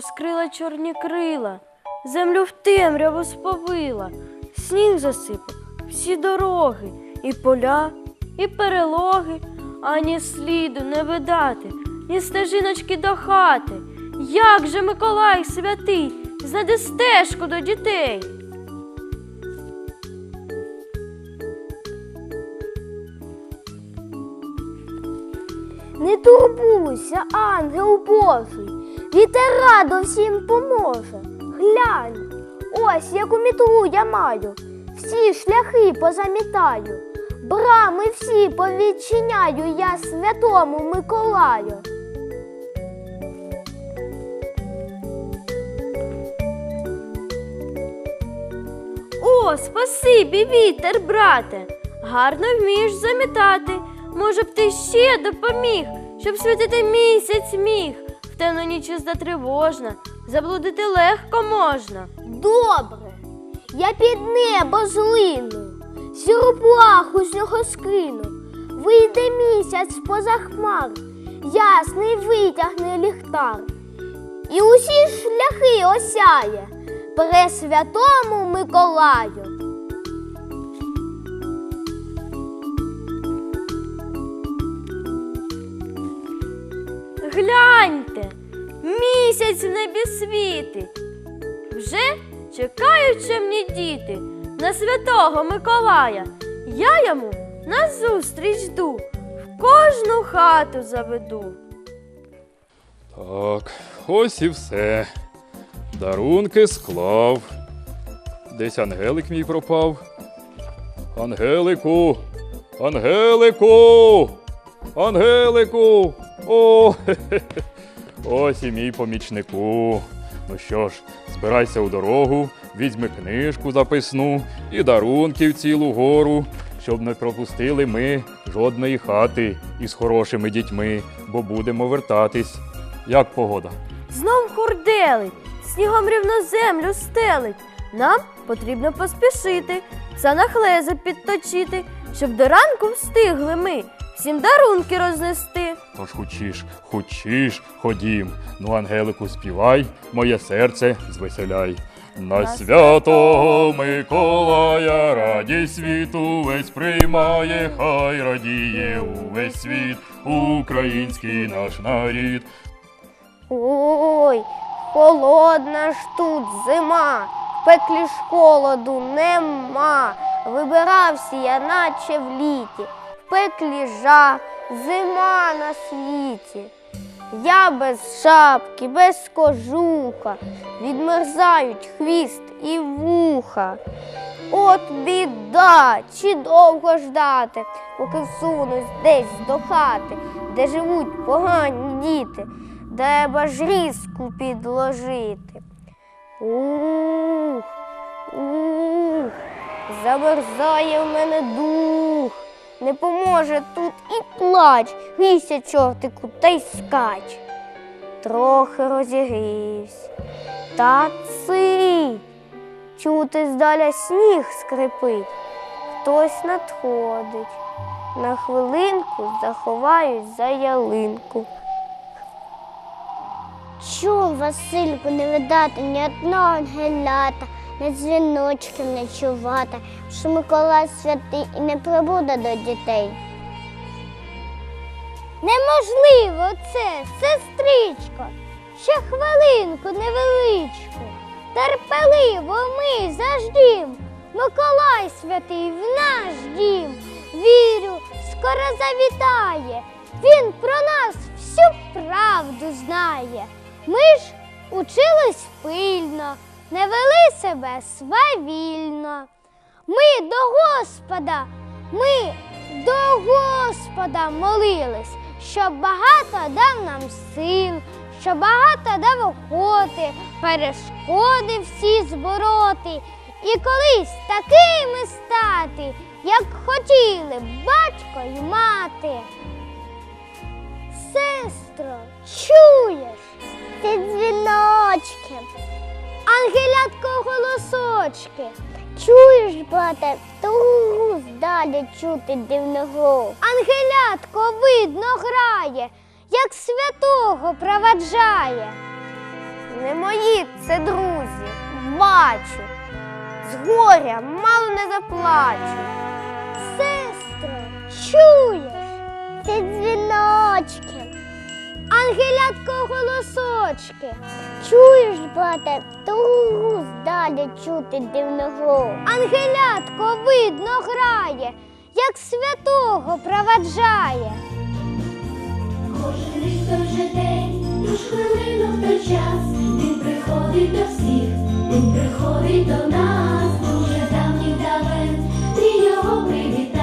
розкрила чорні крила, землю в темряву сповила, сніг засипав всі дороги, і поля, і перелоги, ані сліду не видати, ні стежиночки до хати. Як же Миколай святий знайде стежку до дітей? Не турбуйся, ангел Божий, вітер радо всім поможе. Глянь, ось яку мітлу я маю, всі шляхи позамітаю, брами всі повідчиняю я святому Миколаю. О, спасибі, вітер, брате. Гарно вмієш замітати. Може б ти ще допоміг, щоб світити місяць міг. В темну ніч ізда тривожна, заблудити легко можна. Добре, я під небо злину, сіру плаху з нього скину. Вийде місяць поза хмар, ясний витягне ліхтар. І усі шляхи осяє Пресвятому Миколаю. Місяць в небі світить. Вже чекають чемні діти на святого Миколая. Я йому назустріч йду, в кожну хату заведу. Так, ось і все. Дарунки склав. Десь ангелик мій пропав. Ангелику! Ангелику! Ангелику! О! хе-хе-хе. Ось і мій помічнику. Ну що ж, збирайся у дорогу, візьми книжку записну і дарунків цілу гору, щоб не пропустили ми жодної хати із хорошими дітьми, бо будемо вертатись. Як погода? Знов хурделить, снігом рівно землю стелить. Нам потрібно поспішити, санахлези підточити, щоб до ранку встигли ми всім дарунки рознести. Тож хочеш, хочеш, ходім. Ну, Ангелику, співай, моє серце звеселяй. На святого Миколая радість світу весь приймає, хай радіє увесь світ, український наш нарід. Ой, холодна ж тут зима, в пеклі ж холоду нема. Вибирався я, наче в літі, пеклі жах, зима на світі. Я без шапки, без кожуха, відмерзають хвіст і вуха. От біда, чи довго ждати, поки всунусь десь до хати, де живуть погані діти, треба ж різку підложити. Ух, ух, замерзає в мене дух, не поможе тут і плач, грійся, чортику, та й скач. Трохи розігрівся, та цить. Чути здаля сніг скрипить, хтось надходить. На хвилинку заховаюсь за ялинку. Чом, Васильку, не видати ні одного ангелята, ні дзвіночків не чувати, що Миколай святий і не прибуде до дітей. Неможливо це, сестричко, ще хвилинку невеличку. Терпеливо ми заждім, Миколай святий в наш дім. Вірю, скоро завітає. Він про нас всю правду знає. Ми ж учились пильно, не вели себе свавільно. Ми до Господа, ми до Господа молились, щоб багато дав нам сил, щоб багато дав охоти, перешкоди всі збороти. І колись такими стати, як хотіли б батько й мати. Сестро, чуєш? Ці дзвіночки, ангелятко голосочки. Чуєш, брате, тугу здалі чути дивного. Ангелятко видно грає, як святого проваджає. не мої це друзі. Бачу, з горя мало не заплачу. Сестро, чуєш? Це дзвіночки. Ангелятко голосочки, Чуєш, брате, тугу далі чути дивного. ангелятко видно грає, як святого проваджає. Кожен рік той же день, ту ж хвилину в той час, він приходить до всіх, він приходить до нас, дуже давніх давен, ти його привітай,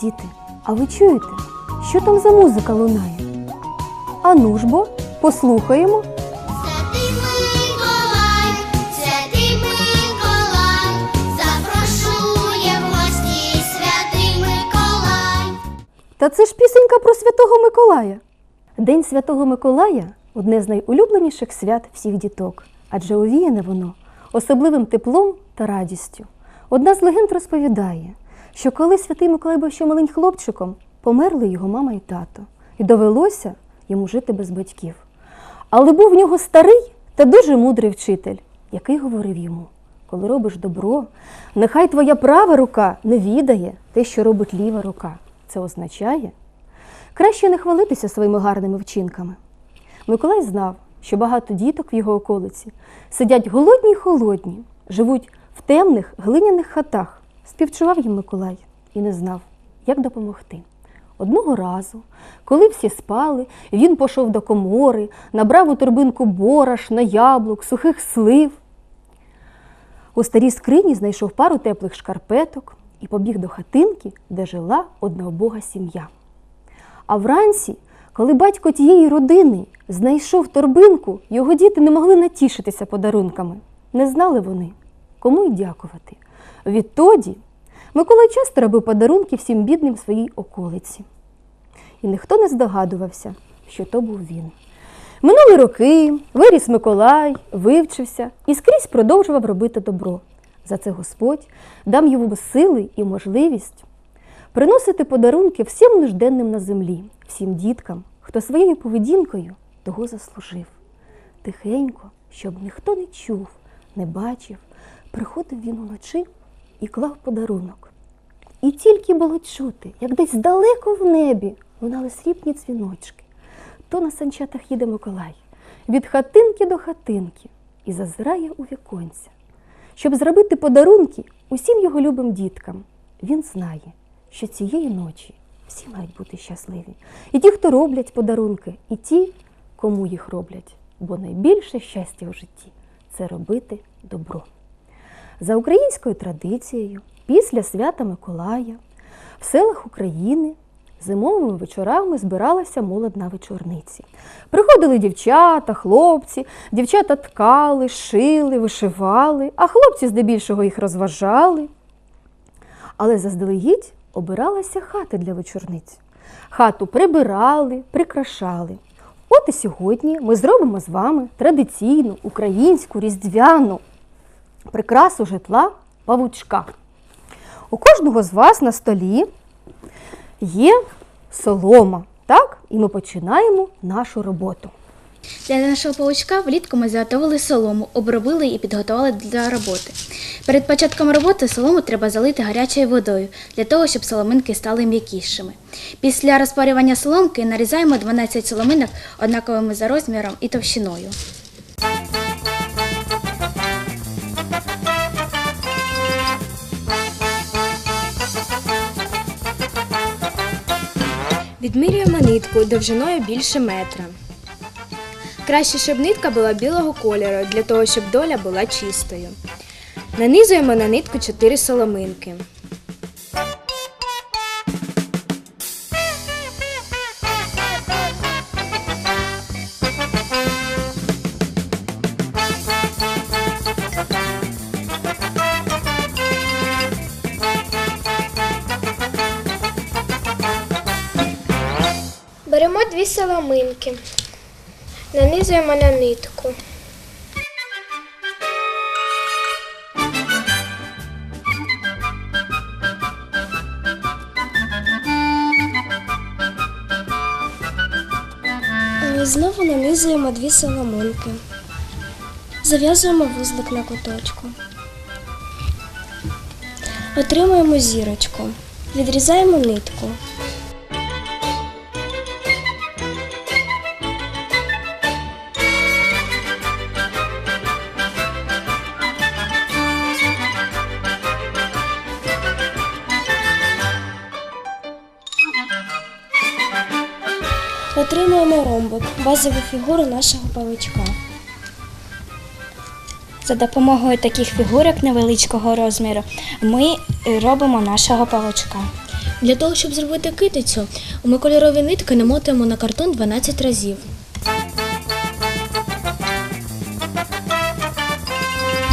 Діти, а ви чуєте, що там за музика лунає? Ану ж бо, послухаємо. Та це ж пісенька про Святого Миколая. День Святого Миколая одне з найулюбленіших свят всіх діток, адже овіяне воно особливим теплом та радістю. Одна з легенд розповідає, що коли святий Миколай був ще малим хлопчиком, померли його мама і тато, і довелося йому жити без батьків. Але був в нього старий та дуже мудрий вчитель, який говорив йому: коли робиш добро, нехай твоя права рука не відає те, що робить ліва рука. Це означає краще не хвалитися своїми гарними вчинками. Миколай знав, що багато діток в його околиці сидять голодні й холодні, живуть в темних глиняних хатах. Співчував їм Миколай і не знав, як допомогти. Одного разу, коли всі спали, він пішов до комори, набрав у торбинку борошна, яблук, сухих слив. У старій скрині знайшов пару теплих шкарпеток і побіг до хатинки, де жила однообога сім'я. А вранці, коли батько тієї родини знайшов торбинку, його діти не могли натішитися подарунками. Не знали вони, кому й дякувати. Відтоді Миколай часто робив подарунки всім бідним в своїй околиці. І ніхто не здогадувався, що то був він. Минули роки, виріс Миколай, вивчився і скрізь продовжував робити добро. За це Господь дам йому сили і можливість приносити подарунки всім нужденним на землі, всім діткам, хто своєю поведінкою того заслужив. Тихенько, щоб ніхто не чув, не бачив, приходив він уночі і клав подарунок. І тільки було чути, як десь далеко в небі лунали срібні дзвіночки. То на санчатах їде Миколай від хатинки до хатинки і зазирає у віконця. Щоб зробити подарунки усім його любим діткам, він знає, що цієї ночі всі мають бути щасливі. І ті, хто роблять подарунки, і ті, кому їх роблять. Бо найбільше щастя в житті це робити добро. За українською традицією, після свята Миколая в селах України зимовими вечорами збиралася молодь на вечорниці. Приходили дівчата, хлопці, дівчата ткали, шили, вишивали, а хлопці здебільшого їх розважали. Але заздалегідь обиралася хата для вечорниць. Хату прибирали, прикрашали. От і сьогодні ми зробимо з вами традиційну українську різдвяну прикрасу житла павучка. У кожного з вас на столі є солома, так? І ми починаємо нашу роботу. Для нашого паучка влітку ми заготовили солому, обробили і підготували для роботи. Перед початком роботи солому треба залити гарячою водою для того, щоб соломинки стали м'якішими. Після розпарювання соломки нарізаємо 12 соломинок однаковими за розміром і товщиною. Відмірюємо нитку довжиною більше метра. Краще, щоб нитка була білого кольору, для того, щоб доля була чистою. Нанизуємо на нитку 4 соломинки. Дві соломинки, нанизуємо на нитку. І Знову нанизуємо дві соломинки. Зав'язуємо вузлик на куточку. Отримуємо зірочку. Відрізаємо нитку. Отримуємо ромбик, базову фігуру нашого павичка. За допомогою таких фігурок невеличкого розміру ми робимо нашого павучка. Для того, щоб зробити китицю, ми кольорові нитки намотуємо на картон 12 разів.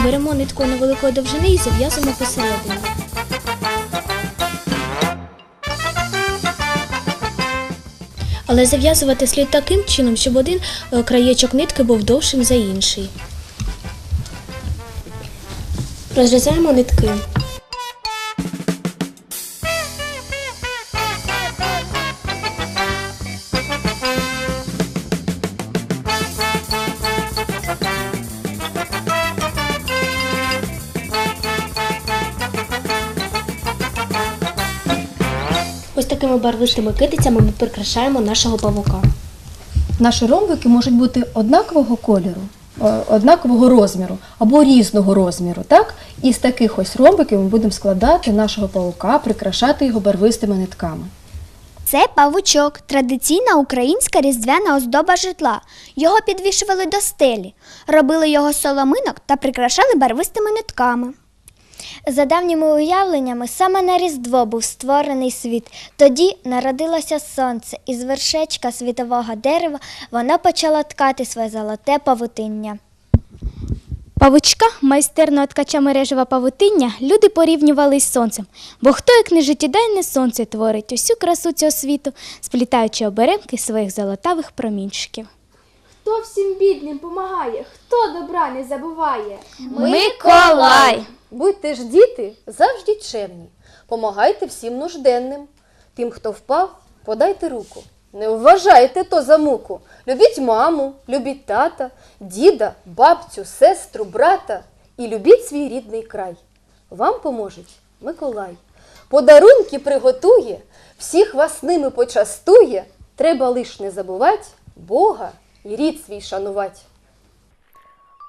Беремо нитку невеликої довжини і зав'язуємо посередині. Але зав'язувати слід таким чином, щоб один е, краєчок нитки був довшим за інший. Розрізаємо нитки. Такими барвистими китицями ми прикрашаємо нашого павука. Наші ромбики можуть бути однакового кольору, е, однакового розміру або різного розміру. Так? І з таких ось ромбиків ми будемо складати нашого паука, прикрашати його барвистими нитками. Це павучок, традиційна українська різдвяна оздоба житла. Його підвішували до стелі, робили його з соломинок та прикрашали барвистими нитками. За давніми уявленнями, саме на Різдво був створений світ. Тоді народилося сонце, і з вершечка світового дерева воно почало ткати своє золоте павутиння. Павучка, майстерного ткача мережева павутиння, люди порівнювали із сонцем, бо хто як не життєдайне сонце творить усю красу цього світу, сплітаючи оберемки своїх золотавих промінчиків. Хто всім бідним помагає, хто добра не забуває? Миколай! Будьте ж діти завжди чемні, помагайте всім нужденним. Тим, хто впав, подайте руку. Не вважайте то за муку. Любіть маму, любіть тата, діда, бабцю, сестру, брата і любіть свій рідний край. Вам поможеть Миколай. Подарунки приготує, всіх вас ними почастує. Треба лиш не забувать Бога і рід свій шанувать.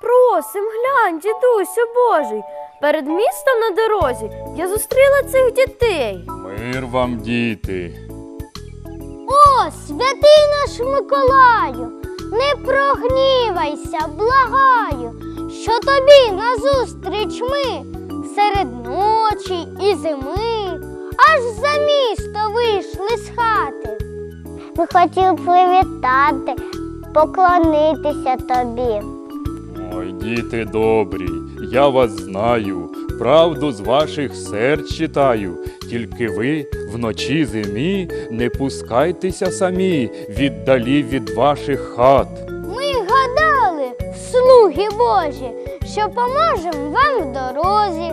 Просим, глянь, дідусю Божий. Перед містом на дорозі я зустріла цих дітей. Мир вам, діти. О, святий наш Миколаю, не прогнівайся, благаю, що тобі назустріч ми серед ночі і зими, аж за місто вийшли з хати. Ми хотіли привітати, поклонитися тобі. Ой, діти добрі, я вас знаю, правду з ваших серць читаю. Тільки ви вночі зимі не пускайтеся самі, віддалі від ваших хат. Ми гадали, слуги Божі, що поможемо вам в дорозі,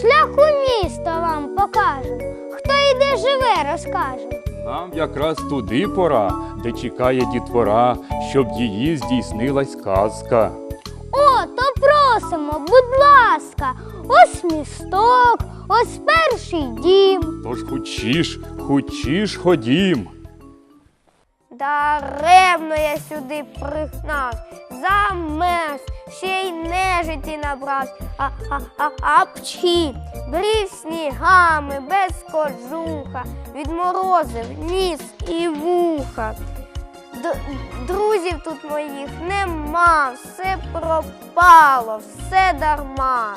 шлях у місто вам покажемо, хто і де живе, розкажемо. Нам якраз туди пора, де чекає дітвора, щоб її здійснилась казка. Просимо, будь ласка, ось місток, ось перший дім. Тож хучіш, хучіш ходім. Даремно я сюди пригнав, замерз, ще й нежиті набрав, а, а, а, а брів снігами, без кожуха, відморозив ніс і вуха. Друзів тут моїх нема, все пропало, все дарма.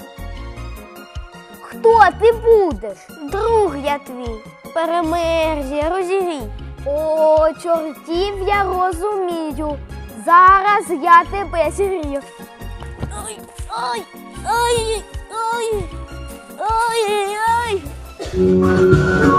Хто ти будеш? Друг я твій, перемерз я, розігрій. О, чортів я розумію. Зараз я тебе зігрію. Ой, ой, ой, ой, ой, ой.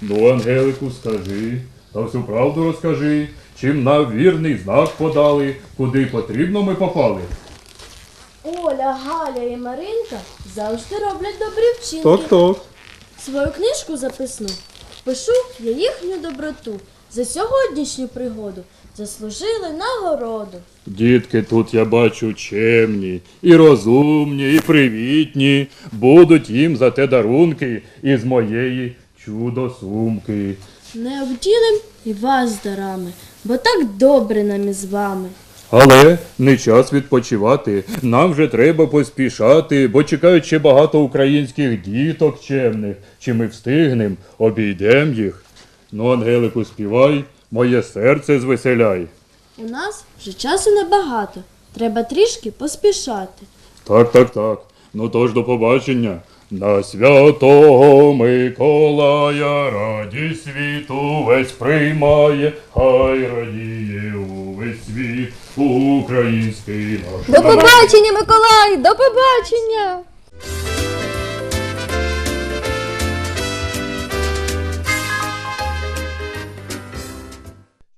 Ну, Ангелику, скажи, та всю правду розкажи, чим нам вірний знак подали, куди потрібно ми попали. Оля, Галя і Маринка завжди роблять добрі вчинки. Так, так. Свою книжку записну. Пишу я їхню доброту. За сьогоднішню пригоду заслужили нагороду. Дітки тут я бачу чемні, і розумні, і привітні. Будуть їм за те дарунки із моєї чудо-сумки. Не обділим і вас дарами, бо так добре нам із вами. Але не час відпочивати. Нам вже треба поспішати, бо чекають ще багато українських діток чемних. Чи ми встигнем, обійдем їх. Ну, Ангелику, співай, моє серце звеселяй. У нас вже часу небагато. Треба трішки поспішати. Так, так, так. Ну тож до побачення. На святого Миколая радість світу весь приймає, хай радіє увесь світ український наш. До побачення, Миколай! До побачення!